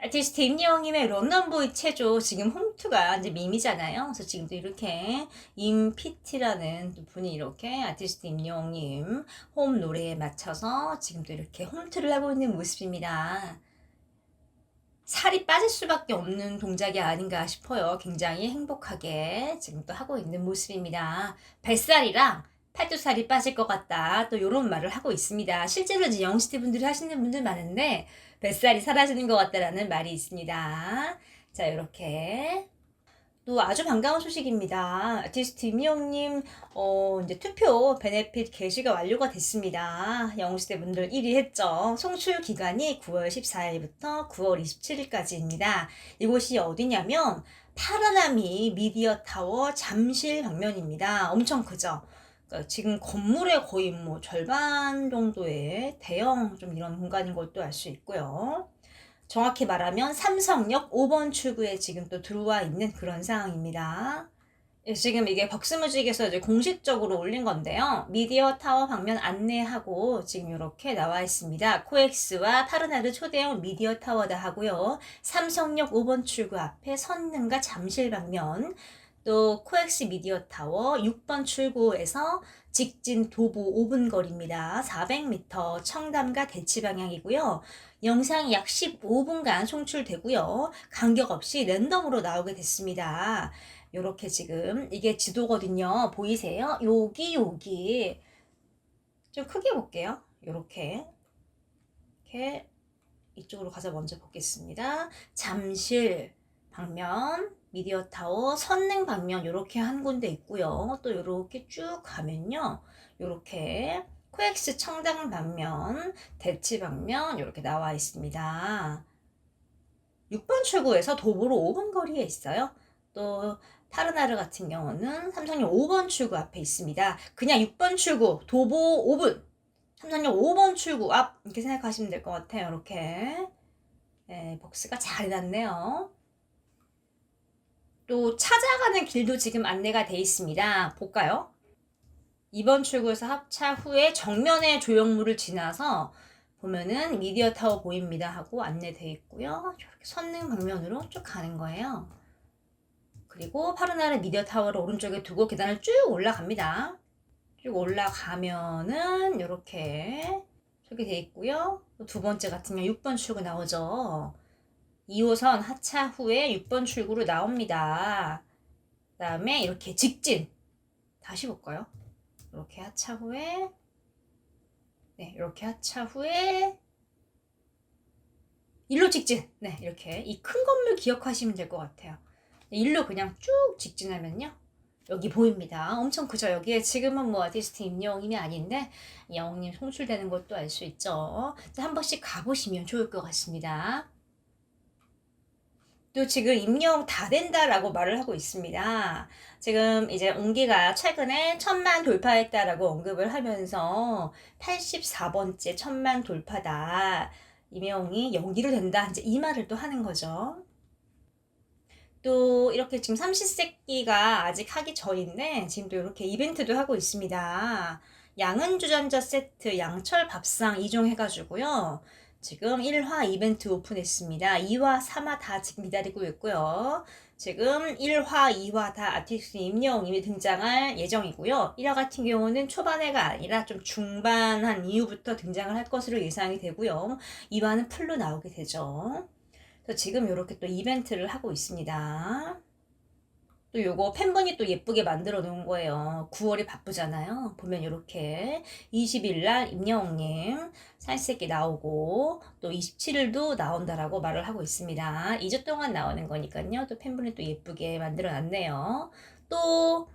아티스트 임영님의 런던보이 체조 지금 홈투가 이제 밈이잖아요. 그래서 지금도 이렇게 임피티라는 또 분이 이렇게 아티스트 임영님 홈 노래에 맞춰서 지금도 이렇게 홈투를 하고 있는 모습입니다. 살이 빠질 수밖에 없는 동작이 아닌가 싶어요. 굉장히 행복하게 지금 또 하고 있는 모습입니다. 뱃살이랑 팔뚝살이 빠질 것 같다. 또 이런 말을 하고 있습니다. 실제로 영시대 분들이 하시는 분들 많은데 뱃살이 사라지는 것 같다라는 말이 있습니다. 자, 이렇게. 또 아주 반가운 소식입니다. 아티스트 임영님, 어, 이제 투표 베네핏 게시가 완료가 됐습니다. 영시대 분들 1위 했죠. 송출 기간이 9월 14일부터 9월 27일까지입니다. 이곳이 어디냐면, 파라나미 미디어 타워 잠실 방면입니다. 엄청 크죠? 그러니까 지금 건물의 거의 뭐 절반 정도의 대형 좀 이런 공간인 것도 알 수 있고요. 정확히 말하면 삼성역 5번 출구에 지금 또 들어와 있는 그런 상황입니다. 예, 지금 이게 벅스뮤직에서 이제 공식적으로 올린 건데요. 미디어 타워 방면 안내하고 지금 이렇게 나와 있습니다. 코엑스와 파르나르 초대형 미디어 타워다 하고요. 삼성역 5번 출구 앞에 선능과 잠실 방면 또 코엑스 미디어 타워 6번 출구에서 직진 도보 5분 거리입니다. 400m 청담과 대치 방향이고요. 영상이 약 15분간 송출되고요. 간격 없이 랜덤으로 나오게 됐습니다. 요렇게 지금 이게 지도거든요. 보이세요? 여기 여기 좀 크게 볼게요. 요렇게 이렇게 이쪽으로 가서 먼저 보겠습니다. 잠실 방면 미디어 타워 선릉 방면 이렇게 한 군데 있고요. 또 이렇게 쭉 가면요. 이렇게 코엑스 청담 방면, 대치 방면 이렇게 나와 있습니다. 6번 출구에서 도보로 5분 거리에 있어요. 또 타르나르 같은 경우는 삼성역 5번 출구 앞에 있습니다. 그냥 6번 출구, 도보 5분, 삼성역 5번 출구 앞 이렇게 생각하시면 될 것 같아요. 이렇게 네, 복스가 잘 해놨네요. 또 찾아가는 길도 지금 안내가 돼 있습니다. 볼까요? 2번 출구에서 합차 후에 정면에 조형물을 지나서 보면은 미디어 타워 보입니다 하고 안내돼 있고요. 이렇게 선릉 방면으로 쭉 가는 거예요. 그리고 파르나르 미디어 타워를 오른쪽에 두고 계단을 쭉 올라갑니다. 쭉 올라가면은 이렇게 저기 돼 있고요. 두 번째 같은 경우 6번 출구 나오죠. 2호선 하차 후에 6번 출구로 나옵니다. 그 다음에 이렇게 직진. 다시 볼까요? 이렇게 하차 후에 네, 이렇게 하차 후에 일로 직진. 네, 이렇게 이 큰 건물 기억하시면 될 것 같아요. 일로 그냥 쭉 직진하면요. 여기 보입니다. 엄청 크죠? 여기에 지금은 뭐 아티스트 임영웅이 아닌데 영웅님 송출되는 것도 알 수 있죠. 한 번씩 가보시면 좋을 것 같습니다. 또 지금 임용 다 된다라고 말을 하고 있습니다. 지금 이제 옹기가 최근에 천만 돌파했다라고 언급을 하면서 84번째 천만 돌파다. 임영이 연기를 된다. 이제 이 말을 또 하는 거죠. 또 이렇게 지금 삼시세끼가 아직 하기 전인데 지금 또 이렇게 이벤트도 하고 있습니다. 양은 주전자 세트 양철 밥상 2종 해가지고요. 지금 1화 이벤트 오픈했습니다. 2화, 3화 다 지금 기다리고 있고요. 지금 1화, 2화 다 아티스트 임영웅님이 등장할 예정이고요. 1화 같은 경우는 초반에가 아니라 좀 중반 한 이후부터 등장을 할 것으로 예상이 되고요. 2화는 풀로 나오게 되죠. 그래서 지금 이렇게 또 이벤트를 하고 있습니다. 또 요거 팬분이 또 예쁘게 만들어 놓은 거예요. 9월이 바쁘잖아요. 보면 이렇게 20일 날 임영웅님 살색이 나오고 또 27일도 나온다라고 말을 하고 있습니다. 2주 동안 나오는 거니까요. 또 팬분이 또 예쁘게 만들어 놨네요. 또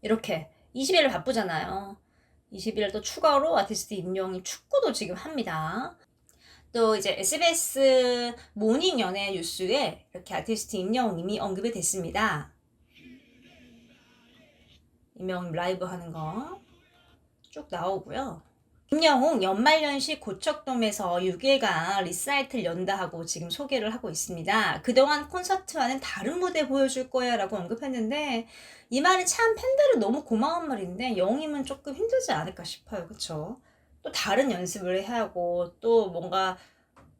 이렇게 20일 바쁘잖아요. 20일 또 추가로 아티스트 임영웅이 축구도 지금 합니다. 또 이제 SBS 모닝 연예 뉴스에 이렇게 아티스트 임영웅님이 언급이 됐습니다. 임영웅 라이브 하는 거 쭉 나오고요. 김영웅 연말연시 고척돔에서 6일간 리사이트를 연다 하고 지금 소개를 하고 있습니다. 그동안 콘서트와는 다른 무대 보여줄 거야 라고 언급했는데 이 말이 참 팬들은 너무 고마운 말인데 영임은 조금 힘들지 않을까 싶어요. 그쵸? 또 다른 연습을 해야 하고 또 뭔가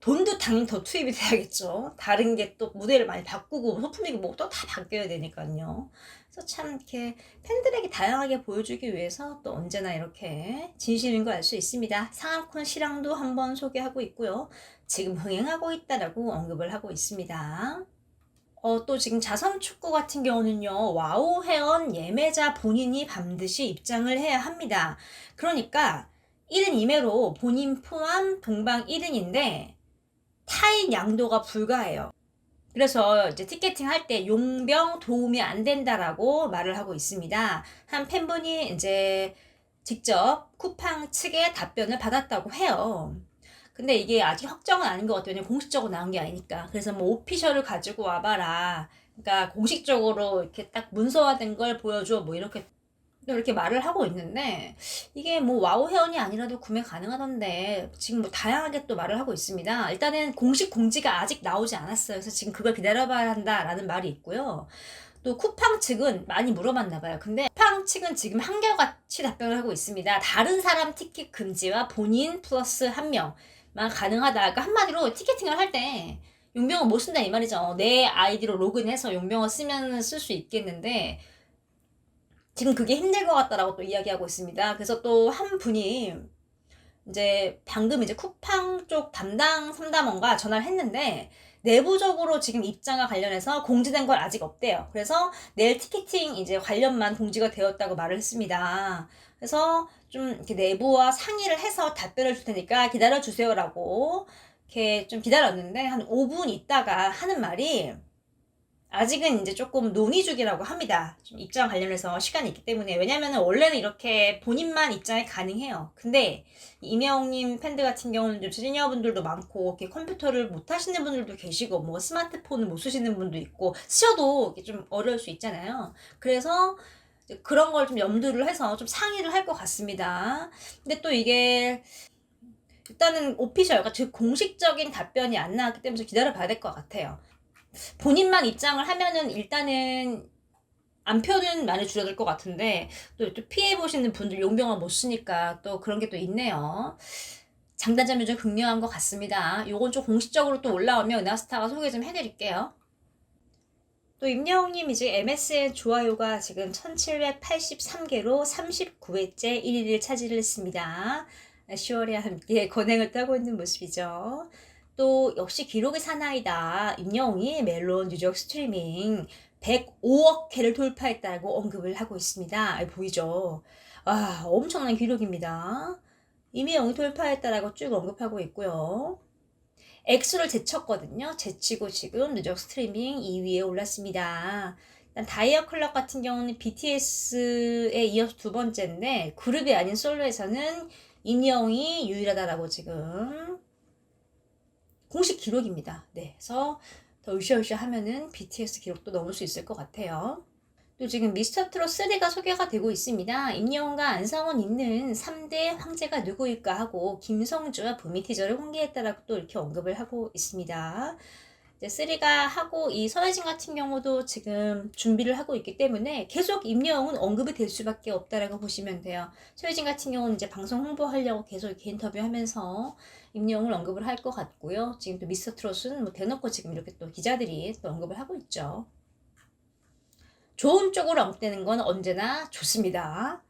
돈도 당연히 더 투입이 돼야겠죠. 다른 게 또 무대를 많이 바꾸고 소품이고 뭐또 다 바뀌어야 되니까요. 그래서 참 이렇게 팬들에게 다양하게 보여주기 위해서 또 언제나 이렇게 진심인 걸 알 수 있습니다. 상암콘 실황도 한번 소개하고 있고요. 지금 흥행하고 있다라고 언급을 하고 있습니다. 어, 또 지금 자선축구 같은 경우는요, 와우 회원 예매자 본인이 반드시 입장을 해야 합니다. 그러니까 1인 2매로 본인 포함 동방 1인인데 타인 양도가 불가해요. 그래서 이제 티켓팅 할 때 용병 도움이 안 된다라고 말을 하고 있습니다. 한 팬분이 이제 직접 쿠팡 측의 답변을 받았다고 해요. 근데 이게 아직 확정은 아닌 것 같아요. 공식적으로 나온 게 아니니까. 그래서 뭐 오피셜을 가지고 와봐라. 그러니까 공식적으로 이렇게 딱 문서화된 걸 보여줘. 뭐 이렇게 또 이렇게 말을 하고 있는데 이게 뭐 와우 회원이 아니라도 구매 가능하던데 지금 뭐 다양하게 또 말을 하고 있습니다. 일단은 공식 공지가 아직 나오지 않았어요. 그래서 지금 그걸 기다려봐야 한다라는 말이 있고요. 또 쿠팡 측은 많이 물어봤나 봐요. 근데 쿠팡 측은 지금 한결같이 답변을 하고 있습니다. 다른 사람 티켓 금지와 본인 플러스 한 명만 가능하다. 그러니까 한마디로 티켓팅을 할때 용병을 못 쓴다 이 말이죠. 내 아이디로 로그인해서 용병을 쓰면 쓸 수 있겠는데 지금 그게 힘들 것 같다라고 또 이야기하고 있습니다. 그래서 또 한 분이 이제 방금 이제 쿠팡 쪽 담당 상담원과 전화를 했는데 내부적으로 지금 입장과 관련해서 공지된 걸 아직 없대요. 그래서 내일 티켓팅 이제 관련만 공지가 되었다고 말을 했습니다. 그래서 좀 이렇게 내부와 상의를 해서 답변을 줄 테니까 기다려 주세요라고 이렇게 좀 기다렸는데 한 5분 있다가 하는 말이 아직은 이제 조금 논의 중이라고 합니다. 좀 입장 관련해서 시간이 있기 때문에. 왜냐면은 원래는 이렇게 본인만 입장이 가능해요. 근데 이명님 팬들 같은 경우는 좀 시니어 분들도 많고, 이렇게 컴퓨터를 못 하시는 분들도 계시고, 뭐 스마트폰을 못 쓰시는 분도 있고, 쓰셔도 좀 어려울 수 있잖아요. 그래서 그런 걸 좀 염두를 해서 좀 상의를 할 것 같습니다. 근데 또 이게 일단은 오피셜, 그러니까 즉 공식적인 답변이 안 나왔기 때문에 좀 기다려 봐야 될 것 같아요. 본인만 입장을 하면은 일단은 안표는 많이 줄어들 것 같은데 또, 또 피해 보시는 분들 용병을 못 쓰니까 또 그런 게 또 있네요. 장단점이 좀 극명한 것 같습니다. 요건 좀 공식적으로 또 올라오면 은하스타가 소개 좀 해드릴게요. 또 임영웅님 이제 MSN 좋아요가 지금 1783개로 39회째 1위를 차지를 했습니다. 10월에 함께 권행을 따고 있는 모습이죠. 또 역시 기록의 사나이다. 임영웅이 멜론 누적 스트리밍 105억 회를 돌파했다고 언급을 하고 있습니다. 아, 보이죠? 아, 엄청난 기록입니다. 임영웅이 돌파했다라고 쭉 언급하고 있고요. 엑스를 제쳤거든요. 제치고 지금 누적 스트리밍 2위에 올랐습니다. 다이어 클럽 같은 경우는 BTS에 이어서 두 번째인데 그룹이 아닌 솔로에서는 임영웅이 유일하다라고 지금 공식 기록입니다. 네, 그래서 더 으쌰으쌰 하면은 BTS 기록도 넘을 수 있을 것 같아요. 또 지금 미스터 트롯 3가 소개가 되고 있습니다. 임영웅과 안상원 있는 3대 황제가 누구일까 하고 김성주와 부미 티저를 공개했다라고 또 이렇게 언급을 하고 있습니다. 이제 3가 하고 이 선혜진 같은 경우도 지금 준비를 하고 있기 때문에 계속 임영웅은 언급이 될 수밖에 없다라고 보시면 돼요. 소혜진 같은 경우는 이제 방송 홍보하려고 계속 이렇게 인터뷰하면서 임영웅을 언급을 할 것 같고요. 지금 또 미스터 트롯은 뭐 대놓고 지금 이렇게 또 기자들이 또 언급을 하고 있죠. 좋은 쪽으로 언급되는 건 언제나 좋습니다.